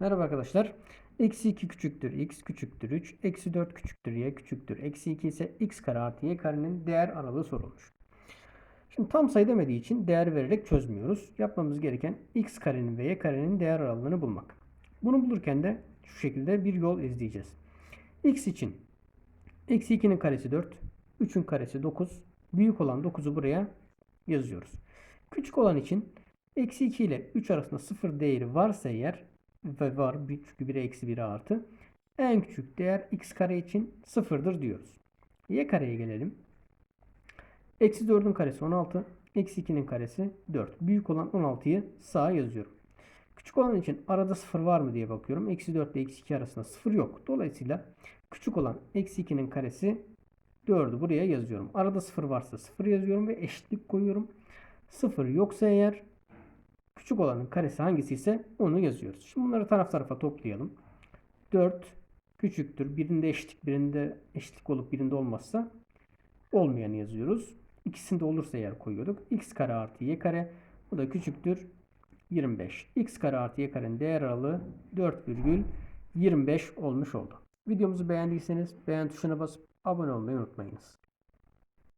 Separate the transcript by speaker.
Speaker 1: Merhaba arkadaşlar. Eksi 2 küçüktür x küçüktür 3. Eksi 4 küçüktür y küçüktür. Eksi 2 ise x kare artı y karenin değer aralığı sorulmuş. Şimdi tam sayı demediği için değer vererek çözmüyoruz. Yapmamız gereken x karenin ve y karenin değer aralığını bulmak. Bunu bulurken de şu şekilde bir yol izleyeceğiz. x için eksi 2'nin karesi 4. 3'ün karesi 9. Büyük olan 9'u buraya yazıyoruz. Küçük olan için eksi 2 ile 3 arasında 0 değeri varsa eğer ve var bir- çünkü 1'e eksi 1'e artı en küçük değer x kare için 0'dır diyoruz. y kareye gelelim. Eksi 4'ün karesi 16. Eksi 2'nin karesi 4. Büyük olan 16'yı sağa yazıyorum. Küçük olan için arada 0 var mı diye bakıyorum. Eksi 4 ile eksi 2 arasında 0 yok. Dolayısıyla küçük olan eksi 2'nin karesi 4'ü buraya yazıyorum. Arada 0 varsa 0 yazıyorum ve eşitlik koyuyorum. 0 yoksa eğer küçük olanın karesi hangisi ise onu yazıyoruz. Şimdi bunları taraf tarafa toplayalım. 4 küçüktür. Birinde eşitlik, birinde eşitlik olup birinde olmazsa olmayanı yazıyoruz. İkisinde olursa eğer koyuyorduk. x kare artı y kare. Bu da küçüktür 25. x kare artı y karenin değer aralığı 4,25 olmuş oldu. Videomuzu beğendiyseniz beğen tuşuna basıp abone olmayı unutmayınız.